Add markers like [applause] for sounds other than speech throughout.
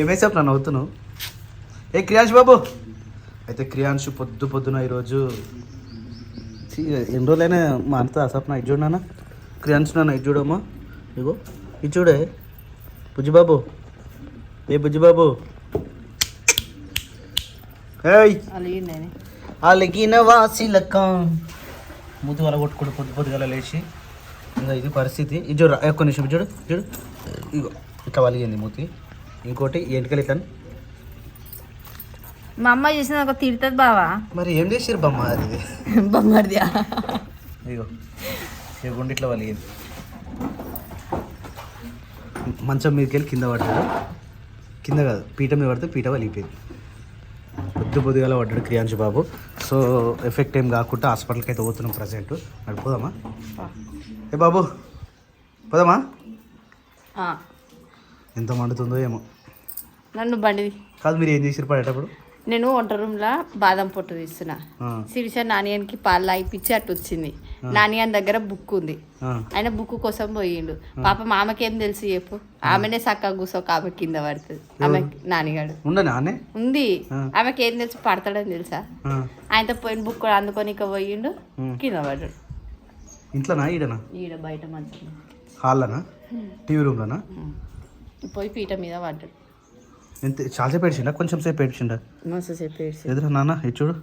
ఏమేసావు నన్ను అవుతున్నావు? ఏ క్రియాంశ్ బాబు? అయితే క్రియాంశ్ పొద్దు పొద్దున ఈరోజు ఎన్ని రోజులైనా మా అంత అసప్ నైట్ చూడనా క్రియాంశ్ నా నైట్ చూడమ్మా ఇగో ఇది చూడే. బుజ్జిబాబు ఏ బుజ్జిబాబు అలిగిన వాసిలక. ముద్దు వల కొట్టుకుంటూ పొద్దు పొద్దుగల లేచి ఇంకా ఇది పరిస్థితి. ఇది చూడు ఒక్క నిమిషం ఇది చూడు చూడు. ఇగో ఇట్లా వలిగింది మూతి. ఇంకోటి ఎంటికలు ఇట్లా మా అమ్మ చేసిన ఒక తిడుతుంది బావా. మరి ఏం చేసిరు బొమ్మ అది? [laughs] బొమ్మడిదియా ఇగో గుండె ఇట్లా వలిగింది మంచం మీదకి వెళ్ళి కింద పడ్డాడు కింద కాదు పీట మీద పడితే పీట వలిగిపోయింది. పొద్దు పొద్దుగాల పడ్డాడు క్రియాంశు బాబు. సో ఎఫెక్ట్ ఏం కాకుండా హాస్పిటల్కి అయితే పోతున్నాం ప్రజెంట్. అక్కడ పోదామా? ఏ బాబు పోదామా? ఎంత మండుతుందో ఏమో. నన్ను బండి కాదు మీరు ఏం చేసిరు పడేటప్పుడు? నేను వంట రూమ్లో బాదం పొట్టు తీస్తున్నా. శిరీష నానియానికి పాలు అయిపించి అట్టు వచ్చింది. నానియాన్ దగ్గర బుక్ ఉంది. ఆయన బుక్ కోసం పోయిండు. పాప మామకేం తెలుసు చెప్పు. ఆమెనే సక్క కూసో ఆమె కింద పడుతుంది. ఆమె నానిగాడు. ఉంది. ఆమెకి ఏం తెలుసు? పడతాడని తెలుసా? ఆయనతో పోయిన బుక్ కూడా అందుకొని ఇక పోయిండు. కింద పడ్డాడు. ఇంట్లోనా ఈడనా? ఈడ బయట మంచి. హాల్లోనా? టీవీ రూమ్లోనా? పోయి పీట మీద పడ్డాడు. ఎంత చాలాసేపు ఏడ్చిండా? కొంచెం సేపు ఏడ్చిండా? మస్తు చెప్పేసి ఎదురా నాన్న ఇది చూడు.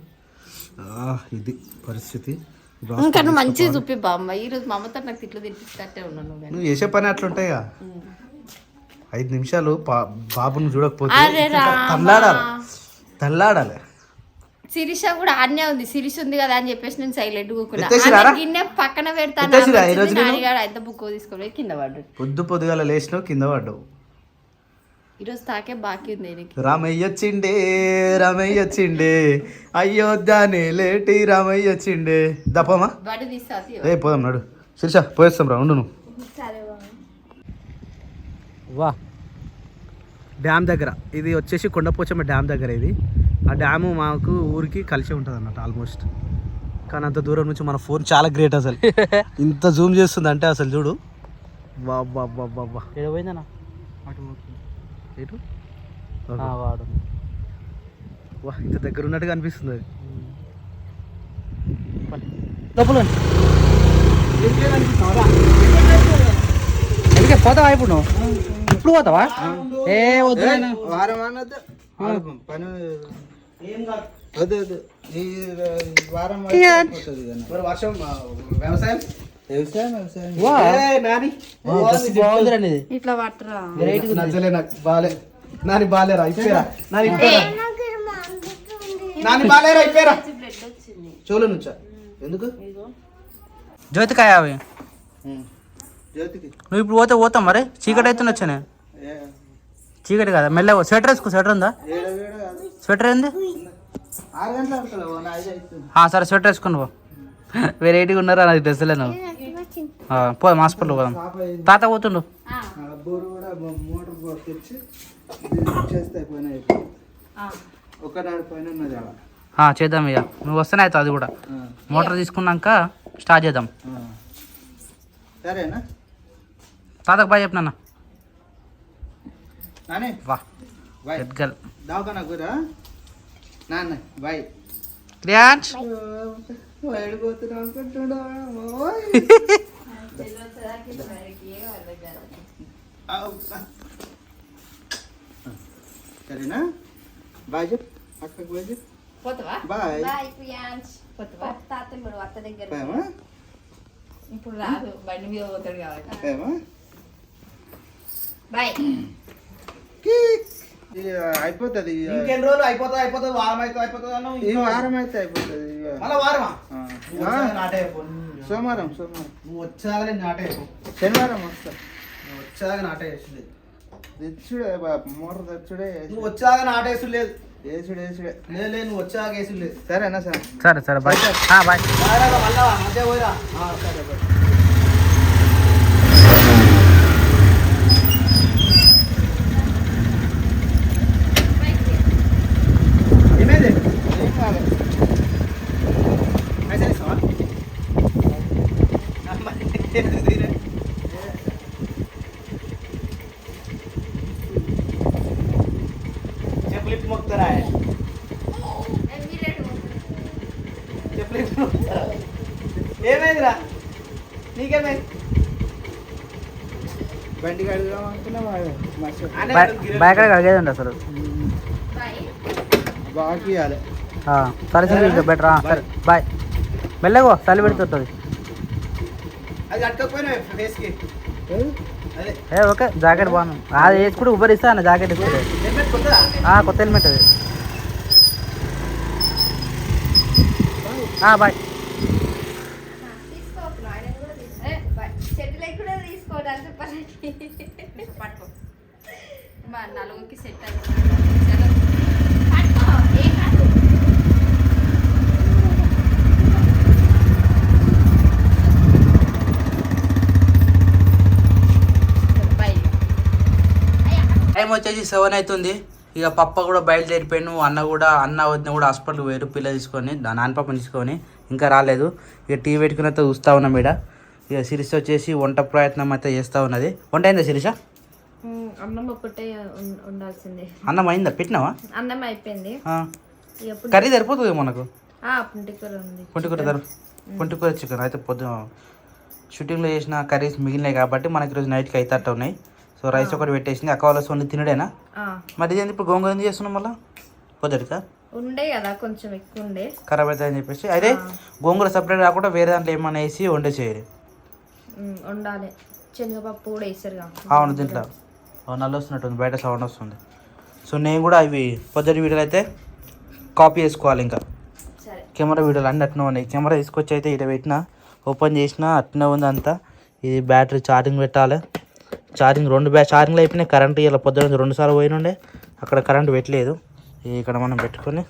ఇది పరిస్థితి. ఇంకా నువ్వు మంచిగా చూపి బామ్మ. మా అమ్మతో నాకు తిట్లు తినిపిస్తట్టే ఉన్నాను నువ్వు నువ్వు చేసే పని అట్లుంటాయిగా ఐదు నిమిషాలు బాబుని చూడకపోతే. తల్లాడాలి. తల్లాడాలి. శిరీష కూడా ఆడనే ఉంది. శిరీష ఉంది కదా అని చెప్పేసి నేను సైలెంట్ కూకున్నా పక్కన పెడతాను? బుక్ కింద పొద్దు పొద్దుగాల లేచినావు కింద పడ్డావు. ఈరోజు తాకే బాకీ ఉంది రామయ్య వచ్చిండే రామయ్య వచ్చిండే అయోధ్యనే లేటి రామయ్య వచ్చిండే దప్పమా బడి తీస్తా ఏ పోదాం నడు. శిరీష పోయేస్తాం రా ఉండు నువ్వు. వా. డ్యామ్ దగ్గర. ఇది వచ్చేసి కొండపోచమ్మ డ్యామ్ దగ్గర ఇది. ఆ డ్యాము మాకు ఊరికి కలిసి ఉంటుంది అన్నట్టు ఆల్మోస్ట్ కానీ అంత దూరం నుంచి మన ఫోన్ చాలా గ్రేట్ అసలు. [laughs] ఇంత జూమ్ చేస్తుంది అంటే అసలు చూడు. వా వా వా వా వా. ఎటు? వాడు. వా ఇంత దగ్గర ఉన్నట్టుగా అనిపిస్తుంది అది. లోపల ఎందుకే పోతావా ఇప్పుడు నువ్వు? ఇప్పుడు పోతావా? ఏ వద్దు. వారం అన్నది. పని వద్దు వద్దు. ఈ వారం వర్షం వ్యవసాయం? నాని. ఓ, డ్రెస్ బాగుందిరా నీది. ఇట్లా పట్టరా. వెరైటీ నచ్చలే నాకు బాలే. నాని బాలేరా నాని నాని బాలేరా చెవుల నుంచా? ఎందుకు? జ్యోతికాయ అవి. నువ్వు ఇప్పుడు పోతే పోతాం మరి? చీకటి అయితే వచ్చానే. చీకటి కదా? మెల్ల స్వెటర్ వేసుకో స్వెటర్ ఉందా. స్వెటర్ ఏంది? సరే స్వెటర్ వేసుకుని పో. వెరైటీగా ఉన్నారా? నాకు డ్రెస్సులే నువ్వు. ఆ, పో హాస్పిటల్ పోదాం. తాత పోతుండు. చేద్దాం ఇక. నువ్వు వస్తేనే అది కూడా. మోటార్ తీసుకున్నాక స్టార్ట్ చేద్దాం. సరేనా తాతకు బాయ్ చెప్పినా వా. నాన్న బాయ్. క్రియాన్స్. [laughs] సరేనా? బాయ్ చెప్పు. అక్కడికి బాయ్ చెప్పు. పోతావా? బాయ్. బాయ్ ప్రియాంష్ పోతావా? అత్త దగ్గర ఇప్పుడు రాదు బండి మీద పోతాడు కాబట్టి. బాయమా బాయ్. అయిపోతుంది ఇక. ఇంకెన్ని రోజులు అయిపోతుంది అయిపోతుంది వారం అయితే అయిపోతుంది ఈ వారం అయితే అయిపోతుంది. మళ్ళా వారమా? నాటే. సోమవారం సోమవారం. నువ్వు వచ్చాకనే నాటే అయిపో. శనివారం వస్తా. నువ్వు వచ్చాక నాటే వేసుడు తెచ్చుడే బాబు మోటార్ తెచ్చుడే నువ్వు వచ్చాక లేదు వేసుడు వేసుడే. లేదు లేదు నువ్వు వచ్చాక సరేనా సార్. సరే సరే బాయ్. బాయ్. మళ్ళా మధ్య పోయిరా. సరే బాయ్. ఏమైందిరా? నీకేమైంది? బండి కడుగుదాం అనుకున్నా మర్చిపో బైక్ అడిగేది ఉండే అసలు? బాగా ఇవ్వాలి. ఆ, సరే సరే బెటర్ సరే బాయ్. మెల్లగో చలి పెడుతుంటుంది ఏ ఓకే జాకెట్ బాగుంది. అది వేసుకుంటే ఉబర్ ఇస్తా అన్న జాకెట్ ఇస్తుంది కొత్త హెల్మెట్ అది. బాయ్. కూడా నలుగురికి సెట్ అయింది పట్టుకో బై టైం వచ్చేసి సెవెన్ అవుతుంది. ఇక పప్ప కూడా బయలుదేరిపోయాను అన్న కూడా అన్న వదిన కూడా హాస్పిటల్ వేరు పిల్ల తీసుకొని నాన్న పాపని తీసుకొని ఇంకా రాలేదు. ఇక టీ పెట్టుకుని అయితే చూస్తూ ఉన్నాం ఈడ. ఇక శిరీష వచ్చేసి వంట ప్రయత్నం అయితే చేస్తూ ఉన్నది. వంట అయిందా శిరీష? అన్నం ఒక్కటే ఉండాల్సిందే. అన్నం అయిందా? పెట్టినావా? అన్నం అయిపోయింది. కర్రీ సరిపోతుంది మనకు పుంటికూర ఉంది. పుంటికూర చికెన్. అయితే పొద్దున షూటింగ్లో చేసిన కర్రీస్ మిగిలినాయి కాబట్టి మనకి ఈరోజు నైట్కి అయితే అట్ట ఉన్నాయి. సో రైస్ ఒకటి పెట్టేసింది. అక్క వాళ్ళ ఓన్లీ తినడేనా? మరి ఇదేంది ఇప్పుడు గోంగూర ఎందుకు చేస్తున్నాం మళ్ళీ? పొద్దుటికా? ఉండే కదా కొంచెం ఎక్కువ ఉండే. ఖరాబ్ అవుతుందని చెప్పేసి. అయితే గోంగూర సపరేట్ కాకుండా వేరే దాంట్లో ఏమైనా వేసి వండే చేయరు. ఉండాలి శనగపప్పు కూడా వేసారు అవును దీంట్లో అవును, నల్ల వస్తున్నట్టుంది బయట సౌండ్ వస్తుంది. సో నేను కూడా అవి పొద్దుటి వీడియోలు అయితే కాపీ చేసుకోవాలి ఇంకా. కెమెరా వీడియోలు అన్నీ అట్నే ఉన్నాయి. కెమెరా తీసుకొచ్చి అయితే ఇక్కడ పెట్టిన ఓపెన్ చేసిన అట్నే ఉంది అంతా. ఇది బ్యాటరీ ఛార్జింగ్ పెట్టాలి. ఛార్జింగ్ రెండు బ్యా ఛార్జింగ్లు అయిపోయినాయి. కరెంట్ ఇలా పొద్దున రెండు సార్లు పోయినుండే. అక్కడ కరెంట్ పెట్టలేదు. ఇక్కడ మనం పెట్టుకొని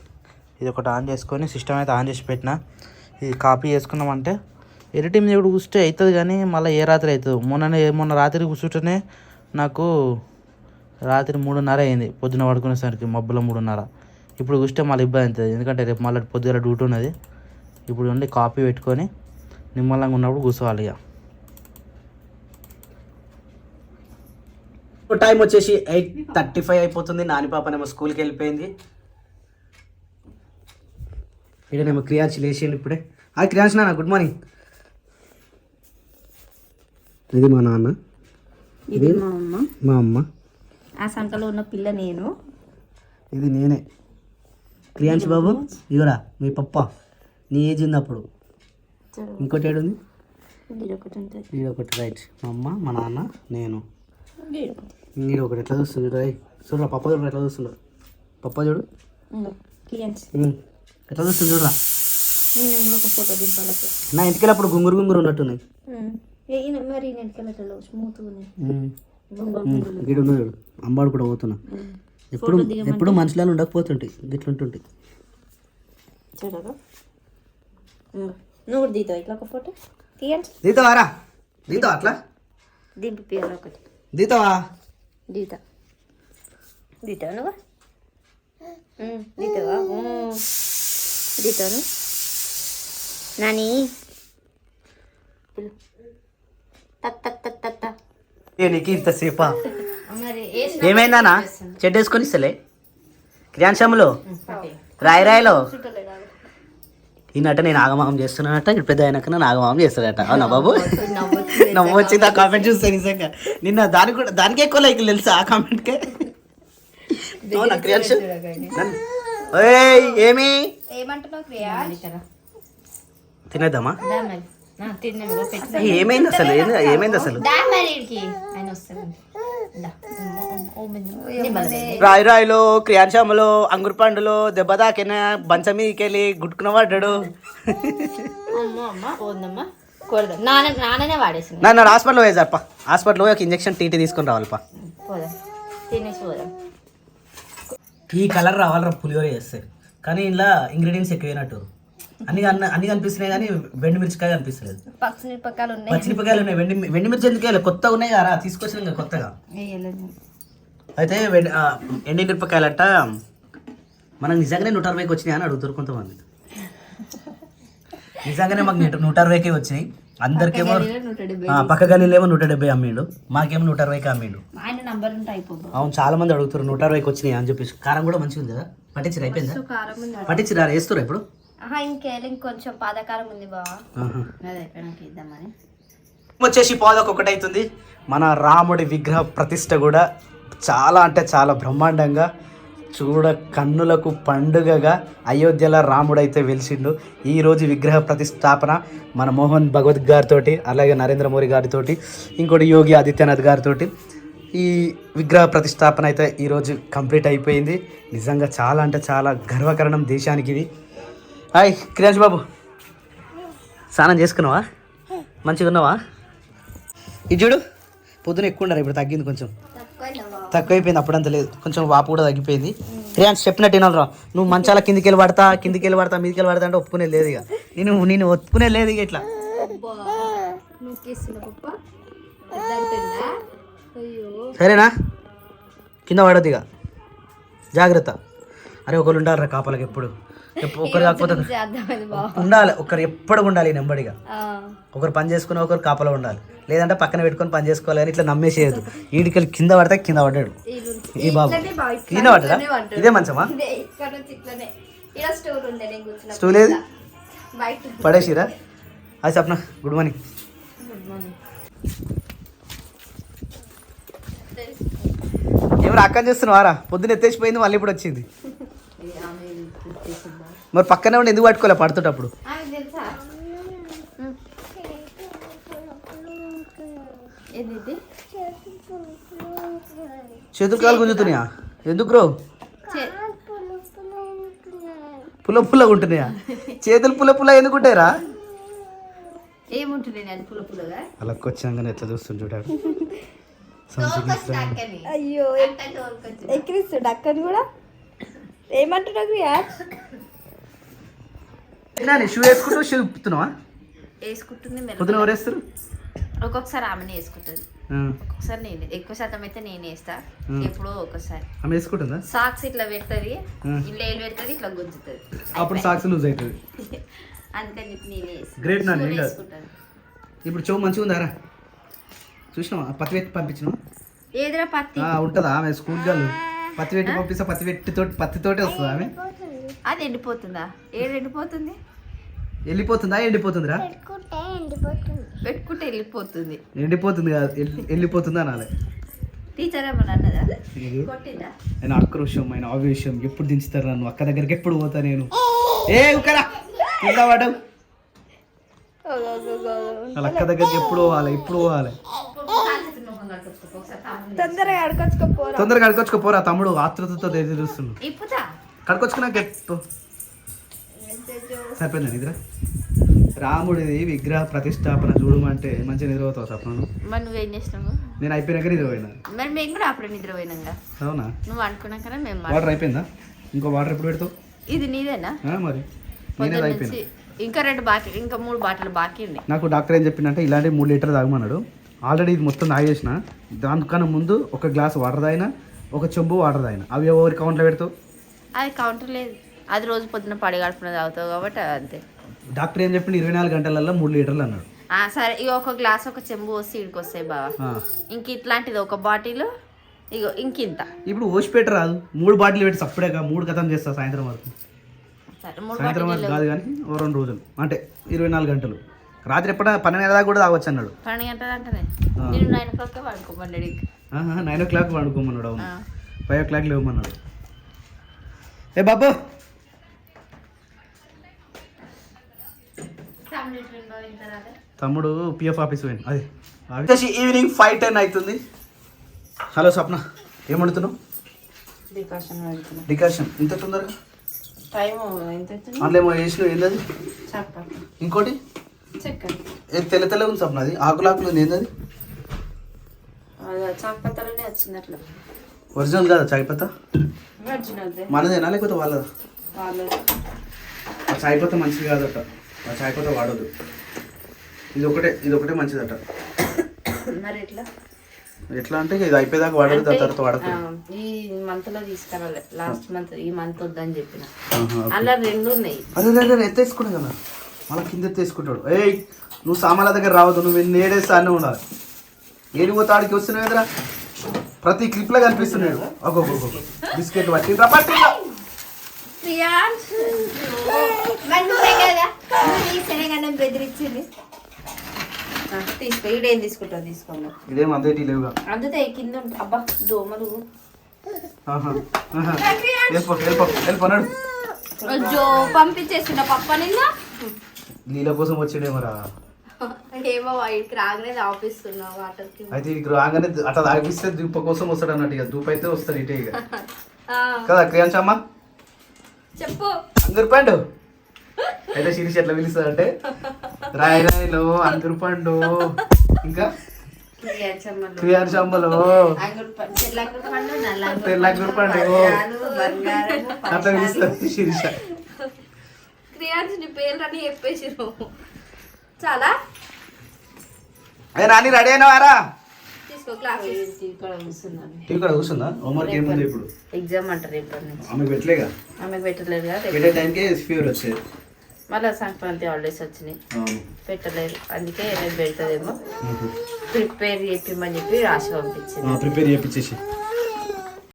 ఇది ఒకటి ఆన్ చేసుకొని సిస్టమ్ అయితే ఆన్ చేసి పెట్టిన. ఇది కాపీ చేసుకున్నామంటే ఎడిటింగ్ ఇప్పుడు కూర్చుంటే అవుతుంది కానీ మళ్ళీ ఏ రాత్రి అవుతుంది మొన్ననే మొన్న రాత్రి కూర్చుంటేనే నాకు రాత్రి మూడున్నర అయింది. పొద్దున పడుకునేసరికి మబ్బులో మూడున్నర. ఇప్పుడు కూర్చుంటే మళ్ళీ ఇబ్బంది అవుతుంది. ఎందుకంటే రేపు మళ్ళీ పొద్దుగల డ్యూటీ ఉన్నది. ఇప్పుడు ఉండి కాపీ పెట్టుకొని నిమ్మలంగా ఉన్నప్పుడు కూర్చోవాలి ఇక. టైం వచ్చేసి ఎయిట్ థర్టీ ఫైవ్ అయిపోతుంది. నాని పాపనేమో స్కూల్కి వెళ్ళిపోయింది. ఇక్కడనేమో క్రియాన్సి లేచిండు ఇప్పుడే. ఆ క్రియాన్స్ నాన్న గుడ్ మార్నింగ్ ఇది మా నాన్న. ఇది మా అమ్మ. మా అమ్మ. ఆ సంకలో ఉన్న పిల్ల నేను. ఇది నేనే. క్రియాన్స్ బాబు ఇగరా మీ పప్ప. నీ ఏజ్ ఉంది అప్పుడు. ఇంకోటి ఏడుంది? ఒకటి ఉంటుంది. వీడు ఒకటి రైట్ మా అమ్మ మా నాన్న నేను. వీడు ఒకటి ఎట్లా చూస్తుంది రై చూడరా పప్ప చూడరా ఎట్లా చూస్తుండ్రు పప్ప చూడు. ఎట్లా చూస్తుంది చూడరా నా ఇంటికి అప్పుడు గుంగురు గుంగురు ఉన్నట్టున్నాయి మరి గిడు చూడు అంబాడు కూడా పోతున్నా ఎప్పుడు ఎప్పుడు మనుషులను ఉండకపోతుంటాయి గిట్లుంటుంటాయి నువ్వు దిగుతావు ఇట్లా ఒక ఫోటో తీయండి దిగుతావారా దిగుతావా అట్లా దింపి పిల్లలు ఒకటి దిగుతావా దిగుతా దిగుతావు నువ్వు? దిగుతావా దిగుతాను నాని. నీకు ఇంతసేపా ఏమైందానా చెడ్డ వేసుకొని ఇస్తలే? క్రియాన్షములో రాయి రాయిలో? ఈ నట నేను ఆగమాగం చేస్తున్నానట ఇప్పుడు పెద్ద అయినాక నన్ను ఆగమాగం చేస్తాడట. అవునా బాబు? [laughs] నవ్వు వచ్చింది ఆ కామెంట్ చూస్తే నిజంగా. నిన్న దానికి కూడా దానికి ఎక్కువ లైక్ తెలుసా ఆ కామెంట్కే ఏయ్ ఏమి? తినేద్దామా ఏమైంది అసలు? ఏమైంది అసలు. రాయి రాయిలో క్రియాన్షాములో అంగురు పండులో దెబ్బ తాకిన బంచ మీదకెళ్ళి గుట్టుకున్న పడ్డాడు. అమ్మ అమ్మ పోందమ్మా. కొడదాం. నాన్న నాన్ననే వాడేసింది. నన్ను హాస్పిటల్ పోయేసారప్ప హాస్పిటల్ పోయి ఒక ఇంజక్షన్ టీటీ తీసుకొని రావాలప్ప పోదాం. తినేసి పోదాం. ఈ కలర్ రావాలరా పులిహోర చేస్తే. కానీ ఇందులో ఇంగ్రీడియంట్స్ ఎక్కువైనట్టు. అన్ని అన్ని అన్ని కనిపిస్తున్నాయి కానీ వెండి మిర్చికాయ కనిపిస్తలేదు. పచ్చిమిరపకాయలు ఉన్నాయి. పచ్చిమిరపకాయలు ఉన్నాయి. వెండి వెండి మిర్చి ఎందుకు వేయాలి? కొత్తగా ఉన్నాయి కదా తీసుకొచ్చిన కొత్తగా. అయితే వెండి ఎండి మిరపకాయలట మనకు నిజంగానే నూట అరవైకి వచ్చినాయి అని అడుగుతారు కొంతమంది. నిజంగానే మాకు నూట నూట అరవైకే వచ్చినాయి. అందరికేమో పక్క గల్లీలేమో నూట డెబ్బై అమ్మిండు. మాకేమో నూట అరవైకి అమ్మిండు. అవును చాలా మంది అడుగుతారు నూట అరవైకి వచ్చినాయి అని చెప్పేసి. కారం కూడా మంచిగా ఉంది కదా? పట్టించిరా అయిపోయిందా? పట్టించిరా వేస్తురా ఇప్పుడు? ఇంకొంచెం పాదకారం ఉంది బావా. వచ్చేసి పాదొక ఒకటి అవుతుంది మన రాముడి విగ్రహ ప్రతిష్ట కూడా చాలా అంటే చాలా బ్రహ్మాండంగా చూడ కన్నులకు పండుగగా అయోధ్యలో రాముడు అయితే వెలిసిండు ఈరోజు విగ్రహ ప్రతిష్టాపన మన మోహన్ భగవత్ గారితో అలాగే నరేంద్ర మోడీ గారితో ఇంకోటి యోగి ఆదిత్యనాథ్ గారితో ఈ విగ్రహ ప్రతిష్టాపన అయితే ఈరోజు కంప్లీట్ అయిపోయింది. నిజంగా చాలా అంటే చాలా గర్వకారణం దేశానికి ఇది. హాయ్ క్రియాజ్ బాబు స్నానం చేసుకున్నావా? మంచిగా ఉన్నావా ఇది చూడు పొద్దున ఎక్కువ ఉండరు ఇప్పుడు తగ్గింది కొంచెం. తక్కువైపోయింది అప్పుడంత లేదు. కొంచెం వాపు కూడా తగ్గిపోయింది. రియాన్స్ చెప్పినట్టు వినాలరా. నువ్వు మంచాల కిందికి వెళ్ళి పడతా కిందికి వెళ్ళి పడతా మీదికి వెళ్ళి పడతా అంటే ఒప్పుకునే లేదు ఇక. నేను నేను ఒప్పుకునే లేదు ఇక ఇట్లా. సరేనా? కింద పడద్దు ఇక. జాగ్రత్త. అరే ఒకరు ఉండాలిరా కాపాలకి ఎప్పుడు. ఎప్పు- ఒకరు కాకపోతే ఉండాలి ఒకరు ఎప్పుడు ఉండాలి ఈ నెంబడిగా ఒకరు పని చేసుకుని ఒకరు కాపలా ఉండాలి. లేదంటే పక్కన పెట్టుకొని పని చేసుకోవాలి అని ఇట్లా నమ్మేసేయదు ఈడికెళ్ళి కింద పడితే కింద పడ్డాడు. ఈ బాబు. కింద పడ్డా. ఇదే మంచమా? స్టూల్ ఏది? బయట. పడేసిరా? అది సప్న గుడ్ మార్నింగ్ ఎవరు అక్కని చేస్తున్నావారా పొద్దున్న ఎత్తేసిపోయింది మళ్ళీ ఇప్పుడు వచ్చింది. [laughs] మరి పక్కనే ఉండి ఎందుకు పట్టుకోలే పడుతుంటప్పుడు? చేతులు కాలు గుంజుతున్నాయా? ఎందుకు రో చే- పుల్ల పుల్లగా ఉంటున్నాయా? చేతులు పుల్ల పుల్ల ఎందుకు ఉంటాయిరా? అలా వచ్చినాకనే ఎట్లా చూస్తుంది చూడాడు అయ్యో ఎక్కిరిస్తుడు అక్కని కూడా? ఏమంటున్నావు షూ వేసుకుంటూ షూ ఇప్పుతున్నావా వేసుకుంటుంది పొద్దున ఎవరు వేస్తారు? ఒక్కొక్కసారి ఆమెనే వేసుకుంటుంది. ఒక్కొక్కసారి నేను ఎక్కువ శాతం అయితే నేను వేస్తా. ఎప్పుడో ఒకసారి. ఆమె వేసుకుంటుందా? సాక్స్ ఇట్లా పెడుతుంది. ఇట్లా ఏళ్ళు పెడుతుంది ఇట్లా గుంజుతుంది. అప్పుడు సాక్స్ లూజ్ అవుతుంది. [laughs] అందుకని చెప్పి నేనే ఏం కాదు. వేసుకుంటాను. ఇప్పుడు చెవు మంచిగా ఉందారా చూసినావా? పత్తి పంపించినావా? ఏదిరా పత్తి? ఆ, ఉంటుందా? ఆమె స్కూల్ గర్ల్. పత్తి పెట్టి పంపిస్తే పత్తి పెట్టితోటి పత్తితోటి వస్తుందా ఆమె? అది ఎండిపోతుందా? ఏడు ఎండిపోతుంది? వెళ్ళిపోతుందా ఎండిపోతుందిరా? పెట్టుకుంటే వెళ్ళిపోతుంది. ఎండిపోతుంది కాదు వెళ్ళిపోతుందా అనాలి టీచర్ ఏమన్నా ఆక్రోషం ఆయన ఆవేశం. ఎప్పుడు దించుతారు నన్ను అక్క దగ్గరికి ఎప్పుడు పోతా నేను? ఏ ఉక్కరా కింద పడవు వాళ్ళ అక్క దగ్గరికి ఎప్పుడు పోవాలి? ఎప్పుడు పోవాలి? తొందరగా అడకొచ్చుకోపోరా తొందరగా కడుకొచ్చుకోపోరా తమ్ముడు ఆతృతతో ఎదురు చూస్తున్నాడు ఇప్పుతా కడుకొచ్చుకున్నాక ఎప్పు సరిపోయిందా నిద్ర? రాముడిది విగ్రహ ప్రతిష్టాపన చూడమంటే మంచిగా నిద్రపోతావు సప్నను? మరి నువ్వేం చేసినావు? నేను అయిపోయినాక నిద్రపోయినా. మరి మేము కూడా అప్పుడే నిద్రపోయినాగా. అవునా? నువ్వు అనుకున్నాకనే మేము వాటర్ అయిపోయిందా? ఇంకో వాటర్ ఎప్పుడు పెడతావు? ఇది నీదేనా? మరి. నేనే పొద్దున్న అయిపోయినా. నుంచి ఇంకా రెండు బాకీ ఇంకా మూడు బాటిల్ బాకీ ఉంది నాకు డాక్టర్ ఏం చెప్పిందంటే ఇలాంటి మూడు లీటర్ తాగమన్నాడు. ఆల్రెడీ ఇది మొత్తం తాగేసిన దానికన్నా ముందు ఒక గ్లాస్ వాటర్ తాగిన ఒక చెంబు వాటర్ తాగిన. అవి ఎవరి కౌంట్లో పెడతావు? అది కౌంటర్ లేదు. అది రోజు పొద్దున పడి గడుపున తాగుతావు కాబట్టి అంతే. డాక్టర్ ఏం చెప్పిండు? ఇరవై నాలుగు గంటలలో మూడు లీటర్లు అన్నాడు. సరే ఇక ఒక గ్లాస్ ఒక చెంబు వస్తే ఇడికి వస్తాయి బావా. ఆ. ఇంక ఇట్లాంటిది ఒక బాటిల్ ఇగో ఇంకింత ఇప్పుడు ఓసి పెట్టి రాదు. మూడు బాటిల్ పెట్టి సప్పుడేగా మూడు కథం చేస్తా సాయంత్రం వరకు. సాయంత్రం వరకు కాదు కానీ ఓ రెండు రోజులు. అంటే ఇరవై నాలుగు గంటలు. రాత్రి ఎప్పుడైనా పన్నెండు దాకా కూడా తాగొచ్చు అన్నాడు. పన్నెండు గంటలు. నేను నైన్ ఓ క్లాక్ పడుకోమన్నాడు నైన్ ఓ క్లాక్ పండుకోమన్నాడు అవును. ఫైవ్ ఓ క్లాక్ లేవమన్నాడు. ఏ బాబు! తమ్ముడు పిఎఫ్ ఆఫీస్ పోయింది అది వచ్చేసి ఈవినింగ్ ఫైవ్ టెన్ అవుతుంది హలో స్వప్న ఏం వండుతున్నావు? డికాషన్ ఇంత తొందరగా? టైం ఎంత అందులో ఏమో ఏంటది ఇంకోటి? చక్కెర తెల్ల తెల్ల ఉంది స్వప్న అది? ఆకులు ఆకులు ఉంది ఏంటది అది? చాపత్తలోనే వచ్చింది అట్లా. ఒరిజినల్ కాదా చాయ్ పత్తా ఒరిజినల్దే మనదేనా లేకపోతే వాళ్ళదా? ఆ చాయ్ పత్తా మంచిది కాదట. ఆ చాయ్ పత్తా వాడదు ఇది ఒకటే ఇది ఒకటే మంచిదట. మరి ఎట్లా? ఎట్లా అంటే ఇది అయిపోయేదాకా వాడదు దాని తర్వాత వాడదు ఈ మంత్లో తీసుకురాలి లాస్ట్ మంత్ ఈ మంత్ వద్దని చెప్పిన. అలా రెండు ఉన్నాయి. అరే అరే, అరే ఎత్తేసుకునే కదా. మళ్ళీ కింద తీసుకుంటాడు. ఏయ్ నువ్వు సామాన్ల దగ్గర రావద్దు నువ్వు నేడేస్తా అన్నీ ఉండాలి. ఏడు పోతాడికి వస్తున్నావు కదరా. ప్రతి క్లిప్లో కనిపిస్తున్నాడు. ఒక బిస్కెట్ పట్టిండ్రా పట్టిండ్రా. ఈడేం తీసుకుంటావు తీసుకోండి ఇదేం అంతేటి లేవుగా? అందుతే కింద అబ్బా దోమలు. వెళ్ళిపో వెళ్ళిపో వెళ్ళిపోనాడు జో పంపించేసిన పప్ప నిన్న? నీళ్ళ కోసం వచ్చిండేమరా ఏమో రాగానే ఆపిస్తున్నా అయితే ఇక రాగానే అట్లా తాగిస్తే దూప కోసం వస్తాడు అన్నట్టు ఇక. దూప అయితే వస్తాడు ఇటే ఇక. ఆ, కదా క్రియాంశమ్మ చెప్పు. అంగురు పండు. అయితే శిరీష్ ఎట్లా పిలుస్తాడంటే రాయి రాయిలో అంగురు పండు. ఇంకా. క్రియాంశమ్మలో పండు, అట్లా. పిలుస్తుంది శిరీష. క్రియాంశ్ నీ పేర్లని చెప్పేసిరు చాలా? నాని రెడీ అయినవారా? ఇక్కడ కూర్చుందా. హోంవర్క్ ఏముంది ఇప్పుడు? ఎగ్జామ్ అంటారు ఇప్పటి నుంచి. ఆమె పెట్టలేగా? ఆమె పెట్టలేరు కదా పెట్టే టైంకి ఫీవర్ వచ్చేది. మళ్ళీ సంక్రాంతి హాలిడేస్ వచ్చినాయి. అవును. పెట్టలేరు అందుకే రేపు పెడతదేమో ప్రిపేర్ చెప్పిమని చెప్పి రాసి పంపించింది. ప్రిపేర్